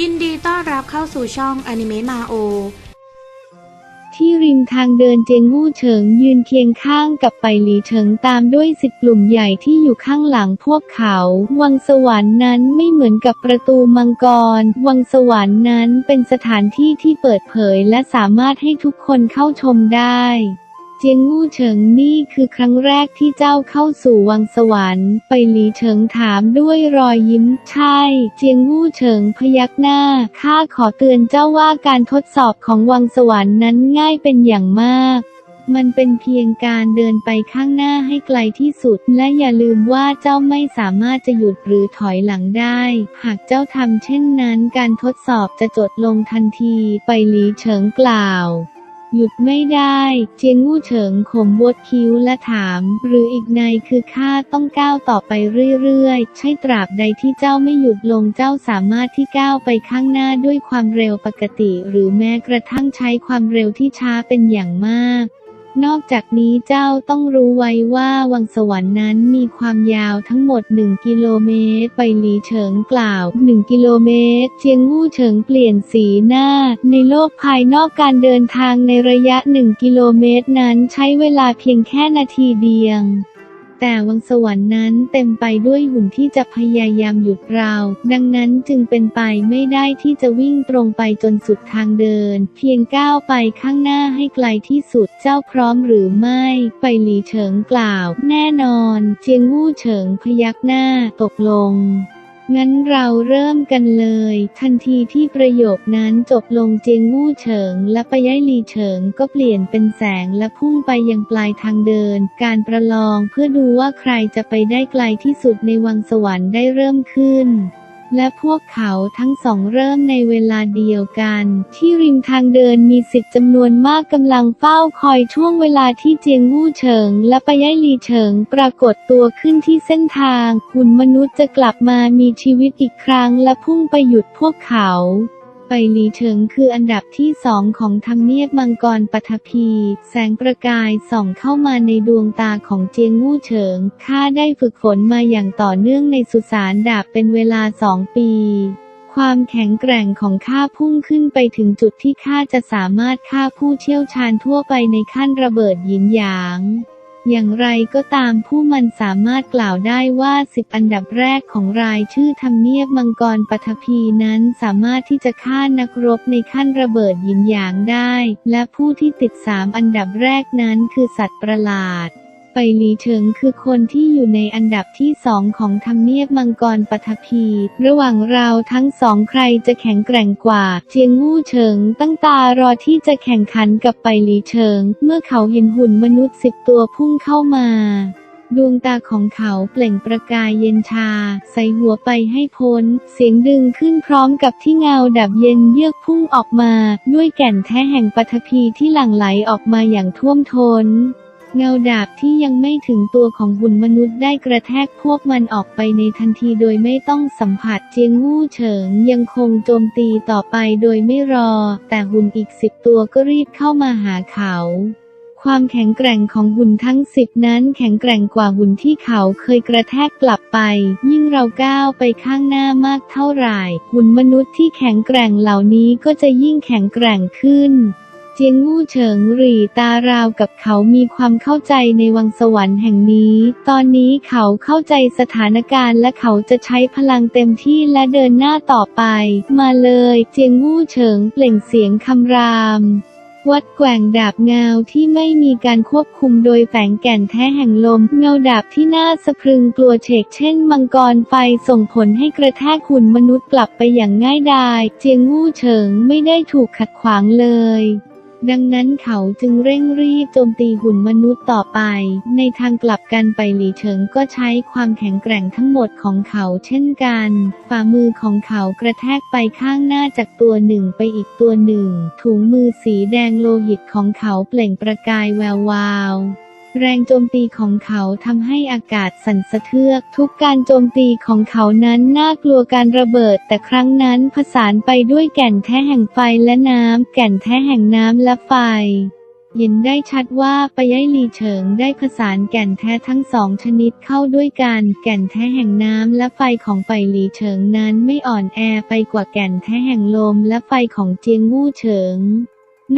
ยินดีต้อนรับเข้าสู่ช่องอนิเมะมาโอ ที่ริมทางเดินเจงวู่เฉิงยืนเคียงข้างกับไปหลีเฉิงตามด้วยสิบกลุ่มใหญ่ที่อยู่ข้างหลังพวกเขา วังสวรรค์นั้นไม่เหมือนกับประตูมังกร วังสวรรค์นั้นเป็นสถานที่ที่เปิดเผยและสามารถให้ทุกคนเข้าชมได้ เจียงวู่เฉิงนี่คือครั้งแรกที่เจ้าเข้าสู่วังสวรรค์ ไปหลีเฉิงถามด้วยรอยยิ้ม ใช่ เจียงวู่เฉิงพยักหน้า ข้าขอเตือนเจ้าว่าการทดสอบของวังสวรรค์นั้นง่ายเป็นอย่างมากมันเป็นเพียงการเดินไปข้างหน้าให้ไกลที่สุด และอย่าลืมว่าเจ้าไม่สามารถจะหยุดหรือถอยหลังได้ หากเจ้าทำเช่นนั้นการทดสอบจะจดลงทันที ไปหลีเฉิงกล่าว หยุดไม่ได้ เจียงงู่เฉิงขมบดคิ้วและถาม หรืออีกในคือข้าต้องก้าวต่อไปเรื่อยๆ ใช่ตราบใดที่เจ้าไม่หยุดลงเจ้าสามารถที่ก้าวไปข้างหน้าด้วยความเร็วปกติ หรือแม้กระทั่งใช้ความเร็วที่ช้าเป็นอย่างมาก นอกจากนี้เจ้าต้องรู้ไว้ว่าวังสวรรค์นั้นมีความยาวทั้งหมด 1 กิโลเมตร ไปหลีเฉิงกล่าว 1 กิโลเมตร เจียงวู่เฉิงเปลี่ยนสีหน้า ในโลกภายนอกการเดินทางในระยะ 1 กิโลเมตรนั้นใช้เวลาเพียงแค่นาทีเดียว แต่วังสวรรค์นั้นเต็มไปด้วยหุ่นที่จะพยายามหยุดเรา ดังนั้นจึงเป็นไปไม่ได้ที่จะวิ่งตรงไปจนสุดทางเดิน เพียงก้าวไปข้างหน้าให้ไกลที่สุดเจ้าพร้อมหรือไม่ ไปหลีเฉิงกล่าว แน่นอน เจียงวู่เฉิงพยักหน้าตกลง งั้นเราเริ่มกันเลย ทันทีที่ประโยคนั้นจบลงเจียงมู่เฉิง และปะย้ายลีเฉิงก็เปลี่ยนเป็นแสงและพุ่งไปยังปลายทางเดิน การประลองเพื่อดูว่าใครจะไปได้ไกลที่สุดในวังสวรรค์ได้เริ่มขึ้น และพวกเขาทั้งสองเริ่มในเวลาเดียวกัน ที่ริมทางเดินมีสิทธิ์จำนวนมากกำลังเฝ้าคอยช่วงเวลาที่เจียงวู่เฉิง และปะย้ายลีเฉิงปรากฏตัวขึ้นที่เส้นทาง หุ่นมนุษย์จะกลับมามีชีวิตอีกครั้งและพุ่งไปหยุดพวกเขา ไปหลีเฉิงคืออันดับที่สองของทำเนียบมังกรปฐพี แสงประกายส่องเข้ามาในดวงตาของเจียงวู่เฉิง ข้าได้ฝึกฝนมาอย่างต่อเนื่องในสุสานดาบเป็นเวลาสองปีความแข็งแกร่งของข้าพุ่งขึ้นไปถึงจุดที่ข้าจะสามารถฆ่าผู้เชี่ยวชาญทั่วไปในขั้นระเบิดหยินหยาง อย่างไรก็ตามผู้มันสามารถกล่าวได้ว่าสิบอันดับแรกของรายชื่อทำเนียบมังกรปฐพีนั้นสามารถที่จะฆ่านักรบในขั้นระเบิดหยินหยางได้ และผู้ที่ติดสามอันดับแรกนั้นคือสัตว์ประหลาด ไปหลีเฉิงคือคนที่อยู่ในอันดับที่สองของทำเนียบมังกรปฐพี ระหว่างเราทั้งสองใครจะแข็งแกร่งกว่า เจียงวู่เฉิงตั้งตารอที่จะแข่งขันกับไปหลีเฉิง เมื่อเขาเห็นหุ่นมนุษย์สิบตัวพุ่งเข้ามาดวงตาของเขาเปล่งประกายเย็นชา ใส่หัวไปให้พ้น เสียงดึงขึ้นพร้อมกับที่เงาดับเย็นเยือกพุ่งออกมา ด้วยแก่นแท้แห่งปฐพีที่หลั่งไหลออกมาอย่างท่วมทน้น เงาดาบที่ยังไม่ถึงตัวของหุ่นมนุษย์ได้กระแทกพวกมันออกไปในทันทีโดยไม่ต้องสัมผัสเจียงวู่เฉิงยังคงโจมตีต่อไปโดยไม่รอ แต่หุ่นอีกสิบตัวก็รีบเข้ามาหาเขาความแข็งแกร่งของหุ่นทั้งสิบนั้นแข็งแกร่งกว่าหุ่นที่เขาเคยกระแทกกลับไป ยิ่งเราก้าวไปข้างหน้ามากเท่าไหร่ หุ่นมนุษย์ที่แข็งแกร่งเหล่านี้ก็จะยิ่งแข็งแกร่งขึ้น เจียงวู่เฉิงหรี่ตาราวกับเขามีความเข้าใจในวังสวรรค์แห่งนี้ ตอนนี้เขาเข้าใจสถานการณ์และเขาจะใช้พลังเต็มที่และเดินหน้าต่อไป มาเลย เจียงวู่เฉิงเปล่งเสียงคำรามวัดแกว่งดาบเงาที่ไม่มีการควบคุมโดยแฝงแก่นแท้แห่งลม เงาดาบที่น่าสะพรึงกลัวเฉกเช่นมังกรไฟส่งผลให้กระแทกหุ่นมนุษย์กลับไปอย่างง่ายดาย เจียงวู่เฉิงไม่ได้ถูกขัดขวางเลย ดังนั้นเขาจึงเร่งรีบโจมตีหุ่นมนุษย์ต่อไป ในทางกลับกันไปหลีเฉิงก็ใช้ความแข็งแกร่งทั้งหมดของเขาเช่นกัน ฝ่ามือของเขากระแทกไปข้างหน้าจากตัวหนึ่งไปอีกตัวหนึ่ง ถุงมือสีแดงโลหิตของเขาเปล่งประกายแวววาว แรงโจมตีของเขาทำให้อากาศสั่นสะเทือก ทุกการโจมตีของเขานั้นน่ากลัวการระเบิด แต่ครั้งนั้นผสานไปด้วยแก่นแท้แห่งไฟและน้ำ แก่นแท้แห่งน้ำและไฟเห็นได้ชัดว่าปย้ายลีเฉิงได้ผสานแก่นแท้ทั้งสองชนิดเข้าด้วยกัน แก่นแท้แห่งน้ำและไฟของไปลีเฉิงนั้นไม่อ่อนแอไปกว่าแก่นแท้แห่งลมและไฟของเจียงวู่เฉิง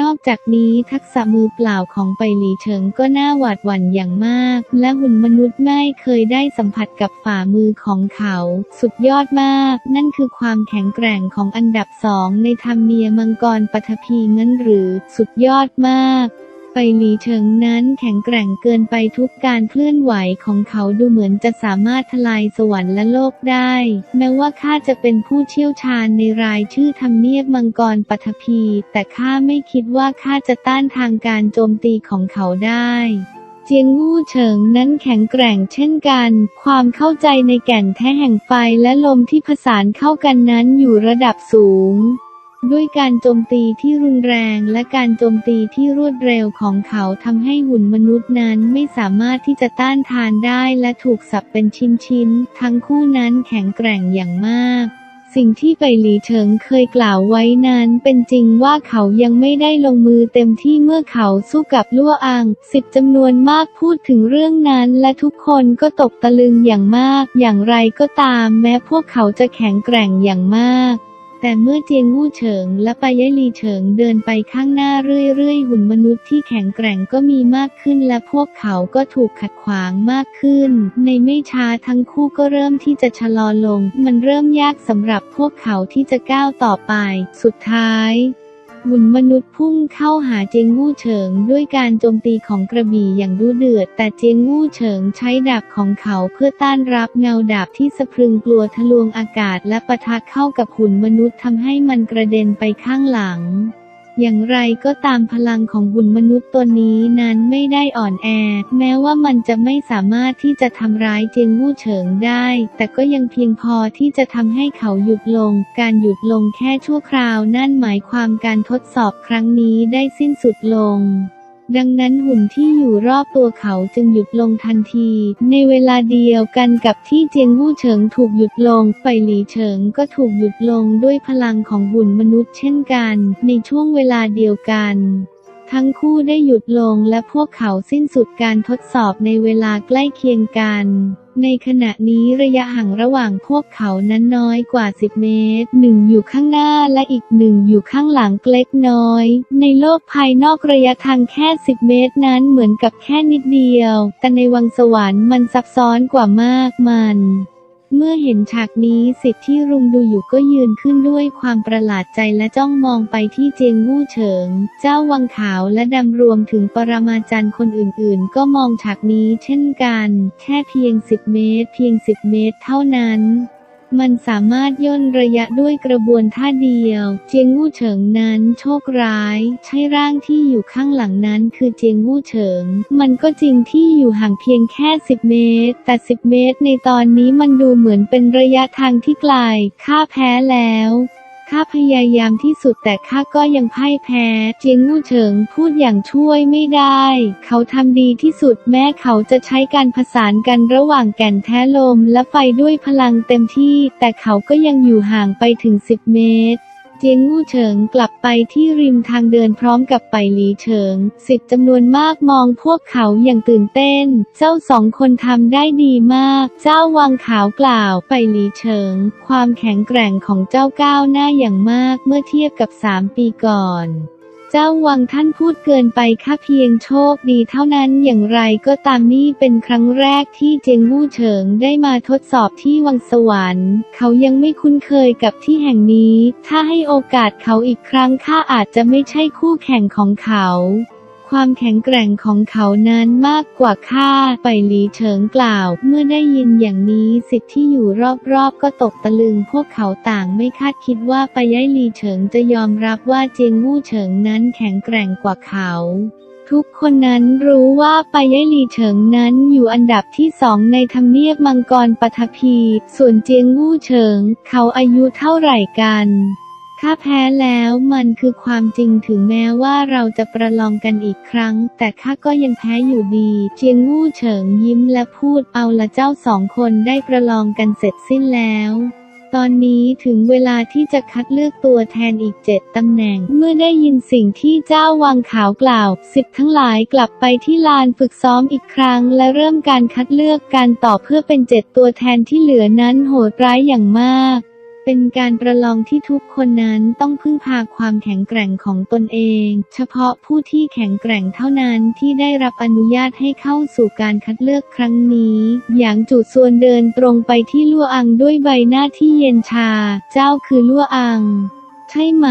นอกจากนี้ทักษะมือเปล่าของไปหลีเฉิงก็น่าหวาดหวั่นอย่างมาก และหุ่นมนุษย์ไม่เคยได้สัมผัสกับฝ่ามือของเขา สุดยอดมาก นั่นคือความแข็งแกร่งของอันดับสองในธรรมเนียมังกรปฐพีงั้นหรือ สุดยอดมาก ไปหลีเฉิงนั้นแข็งแกร่งเกินไปทุกการเคลื่อนไหวของเขาดูเหมือนจะสามารถทลายสวรรค์และโลกได้ แม้ว่าข้าจะเป็นผู้เชี่ยวชาญในรายชื่อทำเนียบมังกรปัทภีแต่ข้าไม่คิดว่าข้าจะต้านทางการโจมตีของเขาได้เจียงวู่เฉิงนั้นแข็งแกร่งเช่นกัน ความเข้าใจในแก่นแท้แห่งไฟและลมที่ผสานเข้ากันนั้นอยู่ระดับสูง ด้วยการโจมตีที่รุนแรงและการโจมตีที่รวดเร็วของเขาทำให้หุ่นมนุษย์นั้นไม่สามารถที่จะต้านทานได้และถูกสับเป็นชิ้นๆ ทั้งคู่นั้นแข็งแกร่งอย่างมากสิ่งที่ไปหลีเฉิงเคยกล่าวไว้นั้นเป็นจริงว่าเขายังไม่ได้ลงมือเต็มที่เมื่อเขาสู้กับลั่วอังสิบจำนวนมากพูดถึงเรื่องนั้นและทุกคนก็ตกตะลึงอย่างมาก อย่างไรก็ตามแม้พวกเขาจะแข็งแกร่งอย่างมาก แต่เมื่อเจียงวู่เฉิงและปายายลีเฉิงเดินไปข้างหน้าเรื่อยๆ หุ่นมนุษย์ที่แข็งแกร่งก็มีมากขึ้นและพวกเขาก็ถูกขัดขวางมากขึ้น ในไม่ช้าทั้งคู่ก็เริ่มที่จะชะลอลง มันเริ่มยากสำหรับพวกเขาที่จะก้าวต่อไป สุดท้าย หุ่นมนุษย์พุ่งเข้าหาเจียงวู่เฉิงด้วยการโจมตีของกระบี่อย่างดุเดือด แต่เจียงวู่เฉิงใช้ดาบของเขาเพื่อต้านรับเงาดาบที่สะพรึงกลัวทะลวงอากาศและปะทะเข้ากับหุ่นมนุษย์ทำให้มันกระเด็นไปข้างหลัง อย่างไรก็ตามพลังของหุ่นมนุษย์ตัวนี้นั้นไม่ได้อ่อนแอ แม้ว่ามันจะไม่สามารถที่จะทำร้ายเจียงวู่เฉิงได้ แต่ก็ยังเพียงพอที่จะทำให้เขาหยุดลง การหยุดลงแค่ชั่วคราวนั่นหมายความการทดสอบครั้งนี้ได้สิ้นสุดลง ดังนั้นหุ่นที่อยู่รอบตัวเขาจึงหยุดลงทันที ในเวลาเดียวกันกับที่เจียงวู่เฉิงถูกหยุดลง ไปหลีเฉิงก็ถูกหยุดลงด้วยพลังของหุ่นมนุษย์เช่นกัน ในช่วงเวลาเดียวกัน ทั้งคู่ได้หยุดลงและพวกเขาสิ้นสุดการทดสอบในเวลาใกล้เคียงกัน ในขณะนี้ระยะห่างระหว่างพวกเขานั้นน้อยกว่า 10 เมตร หนึ่งอยู่ข้างหน้าและอีกหนึ่งอยู่ข้างหลังเล็กน้อย ในโลกภายนอกระยะทางแค่ 10 เมตรนั้นเหมือนกับแค่นิดเดียว แต่ในวังสวรรค์มันซับซ้อนกว่ามากมัน เมื่อเห็นฉากนี้สิทธิ์ที่รุมดูอยู่ก็ยืนขึ้นด้วยความประหลาดใจและจ้องมองไปที่เจียงวู่เฉิง เจ้าวังขาวและดำรวมถึงปรมาจารย์คนอื่นๆ ก็มองฉากนี้เช่นกัน แค่เพียง 10 เมตร เพียง 10 เมตรเท่านั้น มันสามารถย่นระยะด้วยกระบวนท่าเดียว เจียงวู่เฉิงนั้นโชคร้าย ใช่ร่างที่อยู่ข้างหลังนั้นคือเจียงวู่เฉิง มันก็จริงที่อยู่ห่างเพียงแค่ 10 เมตร แต่ 10 เมตรในตอนนี้มันดูเหมือนเป็นระยะทางที่ไกล ข้าแพ้แล้ว ข้าพยายามที่สุดแต่ข้าก็ยังพ่ายแพ้ เจียงวู่เฉิงพูดอย่างช่วยไม่ได้ เขาทำดีที่สุดแม้เขาจะใช้การผสานกันระหว่างแก่นแท้ลมและไฟด้วยพลังเต็มที่ แต่เขาก็ยังอยู่ห่างไปถึง 10 เมตร เจียงงู่เฉิงกลับไปที่ริมทางเดินพร้อมกับไปหลีเฉิง สิทธิ์จำนวนมากมองพวกเขาอย่างตื่นเต้น เจ้าสองคนทำได้ดีมาก เจ้าวังขาวกล่าวไปหลีเฉิง ความแข็งแกร่งของเจ้าก้าวหน้าอย่างมากเมื่อเทียบกับสามปีก่อน เจ้าวังท่านพูดเกินไปค่าเพียงโชคดีเท่านั้นอย่างไรก็ตามนี่เป็นครั้งแรกที่เจียงวู่เฉิงได้มาทดสอบที่วังสวรรค์ เขายังไม่คุ้นเคยกับที่แห่งนี้ ถ้าให้โอกาสเขาอีกครั้งข้าอาจจะไม่ใช่คู่แข่งของเขา ความแข็งแกร่งของเขานั้นมากกว่าข้าไปหลีเฉิงกล่าว เมื่อได้ยินอย่างนี้สิทธิ์ที่อยู่รอบๆ ก็ตกตะลึง พวกเขาต่างไม่คาดคิดว่าไปายายหลีเฉิงจะยอมรับว่าเจียงวู่เฉิงนั้นแข็งแกร่งกว่าเขาทุกคนนั้นรู้ว่าปายายหลีเฉิงนั้นอยู่อันดับที่สองในทำเนียบมังกรปฐพี ส่วนเจียงวู่เฉิง เขาอายุเท่าไหร่กัน ข้าแพ้แล้วมันคือความจริงถึงแม้ว่าเราจะประลองกันอีกครั้ง แต่ข้าก็ยังแพ้อยู่ดี เจียงวู่เฉิงยิ้มและพูดเอาละเจ้าสองคนได้ประลองกันเสร็จสิ้นแล้วตอนนี้ถึงเวลาที่จะคัดเลือกตัวแทนอีกเจ็ดตำแหน่ง เมื่อได้ยินสิ่งที่เจ้าวังขาวกล่าวสิบทั้งหลายกลับไปที่ลานฝึกซ้อมอีกครั้ง และเริ่มการคัดเลือกการต่อเพื่อเป็นเจ็ดตัวแทนที่เหลือนั้นโหดร้ายอย่างมาก เป็นการประลองที่ทุกคนนั้นต้องพึ่งพาความแข็งแกร่งของตนเอง เฉพาะผู้ที่แข็งแกร่งเท่านั้นที่ได้รับอนุญาตให้เข้าสู่การคัดเลือกครั้งนี้ อย่างจู่วนเดินตรงไปที่ลั่วอังด้วยใบหน้าที่เย็นชา เจ้าคือลั่วอัง ช่ไหม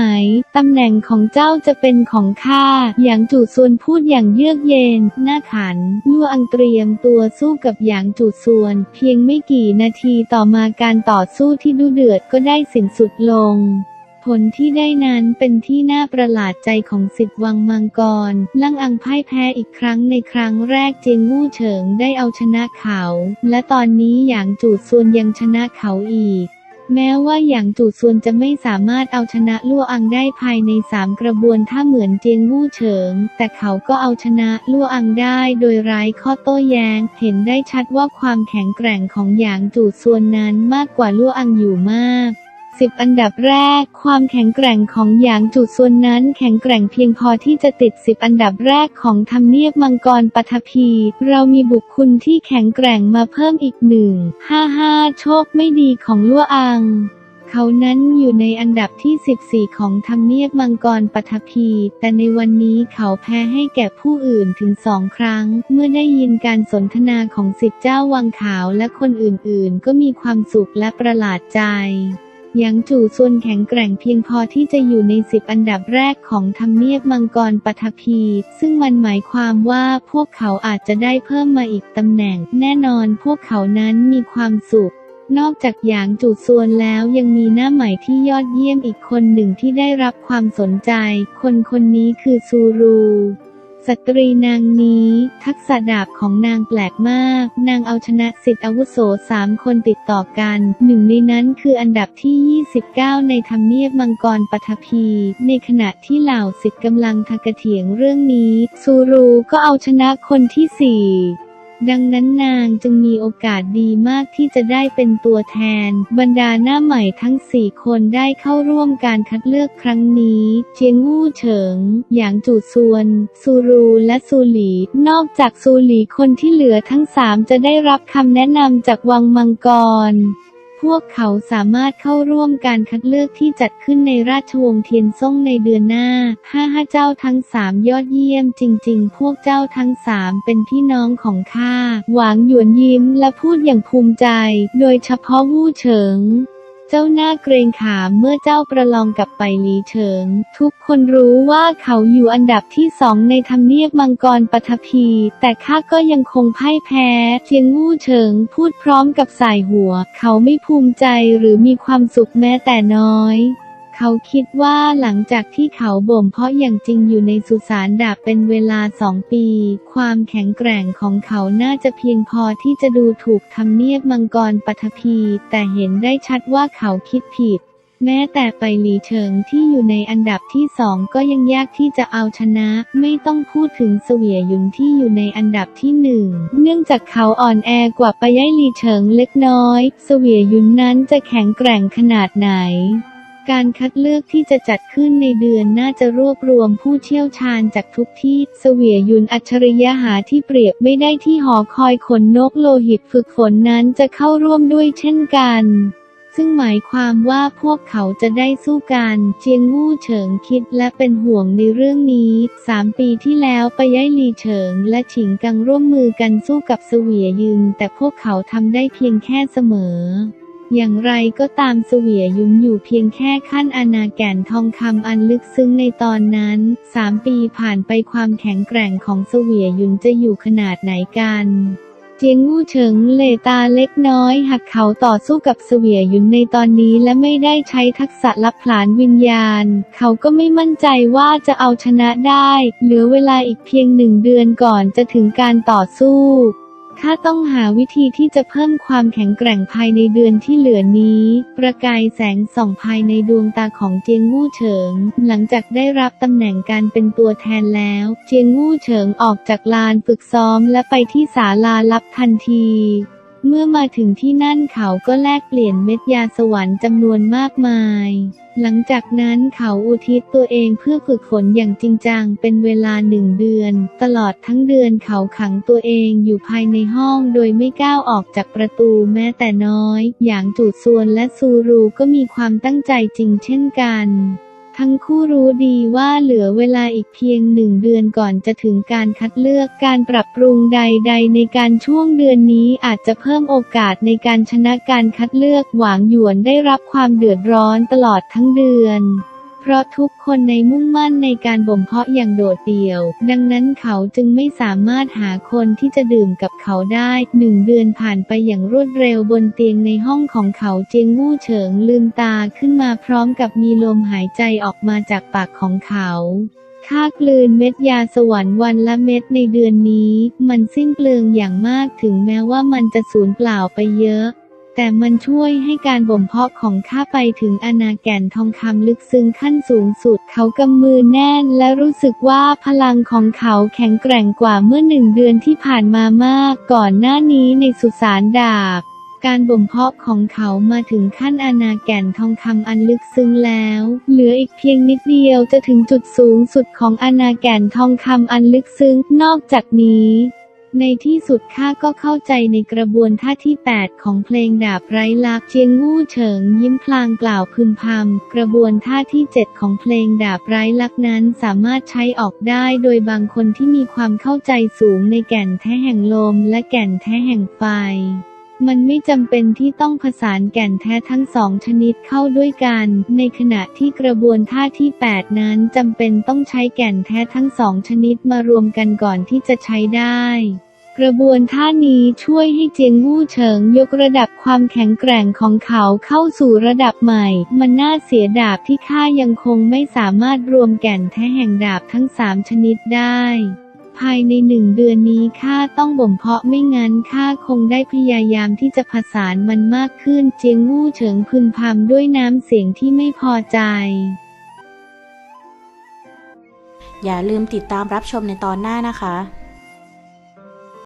ตำแหน่งของเจ้าจะเป็นของข้า อย่างจู่ซวนพูดอย่างเยือกเย็น หน้าขันลั่อังเตรียมตัวสู้กับหยางจู่ซวน เพียงไม่กี่นาทีต่อมาการต่อสู้ที่ดุเดือดก็ได้สิ้นสุดลงผลที่ได้นั้นเป็นที่น่าประหลาดใจของสิทธิ์วังมังกร ลังอังพ่ายแพ้อีกครั้งในครั้งแรกเจียงมู่เฉิงได้เอาชนะเขา และตอนนี้หยางจู่ซวนยังชนะเขาอีก แม้ว่าอย่างจู่ซวนจะไม่สามารถเอาชนะลั่วอังได้ภายในสามกระบวนท่าเหมือนเจียงวู่เฉิง แต่เขาก็เอาชนะลั่วอังได้โดยร้ายข้อโต้แย้ง เห็นได้ชัดว่าความแข็งแกร่งของหยางจู่ซวนนั้นมากกว่าลั่วอังอยู่มาก สิบอันดับแรก ความแข็งแกร่งของหยางจู่วนนั้นแข็งแกร่งเพียงพอที่จะติดสิบอันดับแรกของทำเนียบมังกรปฐพี เรามีบุคคลที่แข็งแกร่งมาเพิ่มอีกหนึ่ง ห้าห้าโชคไม่ดีของลั่วอังเขานั้นอยู่ในอันดับที่ 14 ของทำเนียบมังกรปฐพี แต่ในวันนี้เขาแพ้ให้แก่ผู้อื่นถึงสองครั้ง เมื่อได้ยินการสนทนาของสิทธิเจ้าวังขาวและคนอื่นๆ ก็มีความสุขและประหลาดใจ หยางจู่ซวนแข็งแกร่งเพียงพอที่จะอยู่ในสิบอันดับแรกของทำเนียบมังกรปฐพี ซึ่งมันหมายความว่าพวกเขาอาจจะได้เพิ่มมาอีกตำแหน่ง แน่นอนพวกเขานั้นมีความสุข นอกจากหยางจูซวนแล้วยังมีหน้าใหม่ที่ยอดเยี่ยมอีกคนหนึ่งที่ได้รับความสนใจ คนคนนี้คือซูรู สตรีนางนี้ ทักษะดาบของนางแปลกมาก นางเอาชนะสิทธิอาวุโสสามคนติดต่อกัน หนึ่งในนั้นคืออันดับที่ 29 ในทำเนียบมังกรปฐพี ในขณะที่เหล่าสิทธิ์กำลังทักเถียงเรื่องนี้ ซูรูก็เอาชนะคนที่สี่ ดังนั้นนางจึงมีโอกาสดีมากที่จะได้เป็นตัวแทน บรรดาหน้าใหม่ทั้งสี่คนได้เข้าร่วมการคัดเลือกครั้งนี้ เจียงวู่เฉิง หยางจู่ซวน ซูรูและซูหลี นอกจากซูหลีคนที่เหลือทั้งสามจะได้รับคำแนะนำจากวังมังกร พวกเขาสามารถเข้าร่วมการคัดเลือกที่จัดขึ้นในราชวงศ์เทียนซ่งในเดือนหน้า ห้าห้าเจ้าทั้งสามยอดเยี่ยมจริง ๆ พวกเจ้าทั้งสามเป็นพี่น้องของข้า หวางหยวนยิ้มและพูดอย่างภูมิใจ โดยเฉพาะวู่เฉิง จ้าหน้าเกรงขามเมื่อเจ้าประลองกับไปหลีเฉิง ทุกคนรู้ว่าเขาอยู่อันดับที่สองในทำเนียบมังกรปฐพี แต่ข้าก็ยังคงพ่ายแพ้เจียงงู่เฉิงพูดพร้อมกับสายหัว เขาไม่ภูมิใจหรือมีความสุขแม้แต่น้อย เขาคิดว่าหลังจากที่เขาบ่มเพาะอย่างจริงอยู่ในสุสานดาบเป็นเวลาสองปี ความแข็งแกร่งของเขาน่าจะเพียงพอที่จะดูถูกทำเนียบมังกรปฐพีแต่เห็นได้ชัดว่าเขาคิดผิด แม้แต่ไปหลีเฉิงที่อยู่ในอันดับที่สองก็ยังยากที่จะเอาชนะ ไม่ต้องพูดถึงเสวียหยุนที่อยู่ในอันดับที่หนึ่ง เนื่องจากเขาอ่อนแอกว่าไปย้ายหลีเฉิงเล็กน้อย เสวียหยุนนั้นจะแข็งแกร่งขนาดไหน การคัดเลือกที่จะจัดขึ้นในเดือนน่าจะรวบรวมผู้เชี่ยวชาญจากทุกที่ เสวียยุนอัจฉริยะหาที่เปรียบไม่ได้ที่หอคอยขนนกโลหิตฝึกฝนนั้นจะเข้าร่วมด้วยเช่นกัน ซึ่งหมายความว่าพวกเขาจะได้สู้กันเจียงวู่เฉิงคิดและเป็นห่วงในเรื่องนี้สามปีที่แล้วไปย้ายลีเฉิงและฉิงกังร่วมมือกันสู้กับเสวียยุนแต่พวกเขาทำได้เพียงแค่เสมอ อย่างไรก็ตามเสวียยุนอยู่เพียงแค่ขั้นอนาแก่นทองคำอันลึกซึ้งในตอนนั้นสามปีผ่านไปความแข็งแกร่งของเสวียยุนจะอยู่ขนาดไหนกันเจียงวู่เฉิงเลตาเล็กน้อย หักเขาต่อสู้กับเสวียยุนในตอนนี้และไม่ได้ใช้ทักษะลับผลานวิญญาณ เขาก็ไม่มั่นใจว่าจะเอาชนะได้ เหลือเวลาอีกเพียงหนึ่งเดือนก่อนจะถึงการต่อสู้ ข้าต้องหาวิธีที่จะเพิ่มความแข็งแกร่งภายในเดือนที่เหลือนี้ ประกายแสงส่องภายในดวงตาของเจียงวู่เฉิง หลังจากได้รับตำแหน่งการเป็นตัวแทนแล้ว เจียงวู่เฉิงออกจากลานฝึกซ้อมและไปที่ศาลาลับทันที เมื่อมาถึงที่นั่นเขาก็แลกเปลี่ยนเม็ดยาสวรรค์จำนวนมากมาย หลังจากนั้นเขาอุทิศตัวเองเพื่อฝึกฝนอย่างจริงจังเป็นเวลาหนึ่งเดือน ตลอดทั้งเดือนเขาขังตัวเองอยู่ภายในห้องโดยไม่ก้าวออกจากประตูแม้แต่น้อย อย่างจูดซวนและซูรูก็มีความตั้งใจจริงเช่นกัน ทั้งคู่รู้ดีว่าเหลือเวลาอีกเพียงหนึ่งเดือนก่อนจะถึงการคัดเลือกการปรับปรุงใด ๆ ในการช่วงเดือนนี้อาจจะเพิ่มโอกาสในการชนะการคัดเลือกหวางหยวนได้รับความเดือดร้อนตลอดทั้งเดือน เพราะทุกคนในมุ่งมั่นในการบ่มเพาะอย่างโดดเดี่ยว ดังนั้นเขาจึงไม่สามารถหาคนที่จะดื่มกับเขาได้หนึ่งเดือนผ่านไปอย่างรวดเร็วบนเตียงในห้องของเขาเจียงวู่เฉิงลืมตาขึ้นมาพร้อมกับมีลมหายใจออกมาจากปากของเขาค่ากลืนเม็ดยาสวรรค์วันละเม็ดในเดือนนี้ มันสิ้นเปลืองอย่างมากถึงแม้ว่ามันจะสูญเปล่าไปเยอะ แต่มันช่วยให้การบ่มเพาะของข้าไปถึงอนาแก่นทองคำลึกซึ้งขั้นสูงสุด เขากำมือแน่นและรู้สึกว่าพลังของเขาแข็งแกร่งกว่าเมื่อหนึ่งเดือนที่ผ่านมามาก ก่อนหน้านี้ในสุสานดาบ การบ่มเพาะของเขามาถึงขั้นอนาแก่นทองคำอันลึกซึ้งแล้ว เหลืออีกเพียงนิดเดียวจะถึงจุดสูงสุดของอนาแก่นทองคำอันลึกซึ้ง นอกจากนี้ ในที่สุดข้าก็เข้าใจในกระบวนท่าที่ 8 ของเพลงดาบไร้ลักเจียงวู้เฉิงยิ้มพลางกล่าวพึมพำกระบวนท่าที่ 7 ของเพลงดาบไร้ลักนั้นสามารถใช้ออกได้โดยบางคนที่มีความเข้าใจสูงในแก่นแท้แห่งลมและแก่นแท้แห่งไฟ มันไม่จำเป็นที่ต้องผสานแก่นแท้ทั้งสองชนิดเข้าด้วยกัน ในขณะที่กระบวนท่าที่ 8 นั้นจำเป็นต้องใช้แก่นแท้ทั้งสองชนิดมารวมกันก่อนที่จะใช้ได้กระบวนท่านี้ช่วยให้เจียงวู่เฉิงยกระดับความแข็งแกร่งของเขาเข้าสู่ระดับใหม่ มันน่าเสียดาบที่ข้ายังคงไม่สามารถรวมแก่นแท้แห่งดาบทั้งสามชนิดได้ ภายในหนึ่งเดือนนี้ข้าต้องบ่มเพาะไม่งั้นข้าคงได้พยายามที่จะผสานมันมากขึ้น เจียงวู่เฉิงพึนพำด้วยน้ำเสียงที่ไม่พอใจ อย่าลืมติดตามรับชมในตอนหน้านะคะ